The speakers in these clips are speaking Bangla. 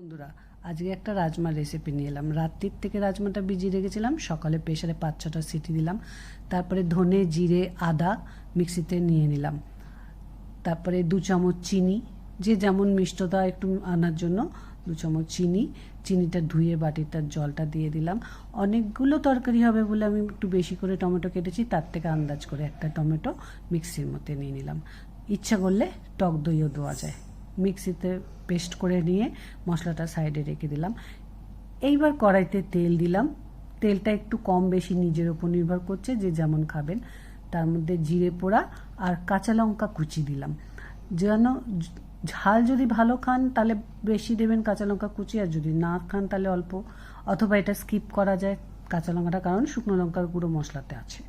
বন্ধুরা, আজকে একটা রাজমা রেসিপি নিয়ে এলাম। রাত্রির থেকে রাজমাটা ভিজিয়ে রেখেছিলাম, সকালে প্রেশারে পাঁচ ছটা সিটি দিলাম, তারপরে ধনে, জিরে, আদা মিক্সিতে নিয়ে নিলাম। তারপরে দু চামচ চিনি, যে যেমন মিষ্টতা একটু আনার জন্য, দু চামচ চিনি। চিনিটা ধুয়ে বাটিটার জলটা দিয়ে দিলাম। অনেকগুলো তরকারি হবে বলে আমি একটু বেশি করে টমেটো কেটেছি, তার থেকে আন্দাজ করে একটা টমেটো মিক্সির মধ্যে নিয়ে নিলাম। ইচ্ছা করলে টক দইও দেওয়া যায়। মিক্সিতে পেস্ট করে নিয়ে মশলাটা সাইডে রেখে দিলাম। এইবার কড়াইতে তেল দিলাম। তেলটা একটু কম বেশি নিজের ওপর নির্ভর করছে যে যেমন খাবেন। তার মধ্যে জিরে পোড়া আর কাঁচা লঙ্কা কুচি দিলাম। যেন ঝাল যদি ভালো খান তাহলে বেশি দেবেন কাঁচা লঙ্কা কুচি, আর যদি না খান তাহলে অল্প। অথবা এটা স্কিপ করা যায় কাঁচা লঙ্কাটা, কারণ শুকনো লঙ্কার গুঁড়ো মশলাতে আছে।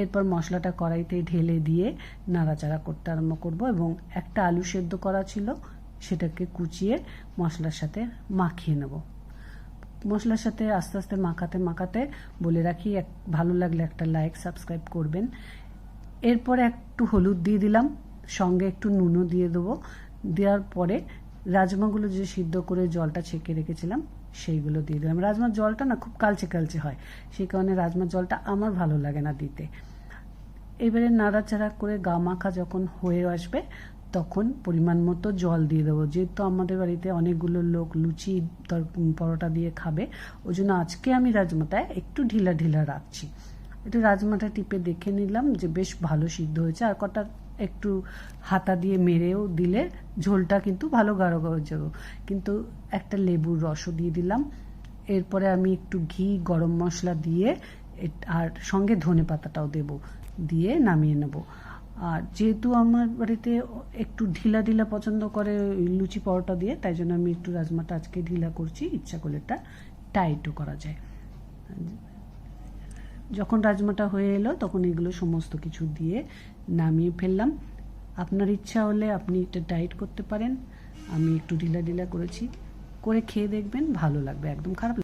এরপর মশলাটা কড়াইতে ঢেলে দিয়ে নাড়াচাড়া করতে আরম্ভ করব এবং একটা আলু সেদ্ধ করা ছিল। সেটাকে কুচিয়ে মশলার সাথে মাখিয়ে নেব। মশলার সাথে আস্তে আস্তে মাখাতে মাখাতে বলে রাখি, এক ভালো লাগলে একটা লাইক সাবস্ক্রাইব করবেন। এরপর একটু হলুদ দিয়ে দিলাম, সঙ্গে একটু নুনও দিয়ে দেবো। দেওয়ার পরে রাজমাগুলো যে সিদ্ধ করে জলটা ছেঁকে রেখেছিলাম, সেইগুলো দিয়ে দিলাম। রাজমার জলটা না খুব কালচে কালচে হয়, সেই কারণে রাজমার জলটা আমার ভালো লাগে না দিতে। এবারে নাড়াচাড়া করে গা মাখা যখন হয়ে আসবে তখন পরিমাণ মতো জল দিয়ে দেবো। যেহেতু আমাদের বাড়িতে অনেকগুলো লোক লুচি পরোটা দিয়ে খাবে, ওই জন্য আজকে আমি রাজমাটা একটু ঢিলা ঢিলা রাখছি। একটু রাজমাটা টিপে দেখে নিলাম যে বেশ ভালো সিদ্ধ হয়েছে। আর কটা একটু হাতা দিয়ে মেরেও দিলে ঝোলটা কিন্তু ভালো গাঢ় গাঢ় যাবে। কিন্তু একটা লেবুর রসও দিয়ে দিলাম। এরপরে আমি একটু ঘি, গরম মশলা দিয়ে আর সঙ্গে ধনে পাতাটাও দেব। দিয়ে নামিয়ে নেব। আর যেহেতু আমার বাড়িতে একটু ঢিলা ঢিলা পছন্দ করে লুচি পরোটা দিয়ে, তাই জন্য আমি একটু রাজমাটা আজকে ঢিলা করছি, ইচ্ছা করলে এটা টাইটও করা যায়। যখন রাজমাটা হয়ে এলো, তখন এগুলো সমস্ত কিছু দিয়ে নামিয়ে ফেললাম। আপনার ইচ্ছা হলে আপনি এটা ডাইট করতে পারেন। আমি একটু ঢিলা ঢিলা করেছি। করে খেয়ে দেখবেন, ভালো লাগবে, একদম খারাপ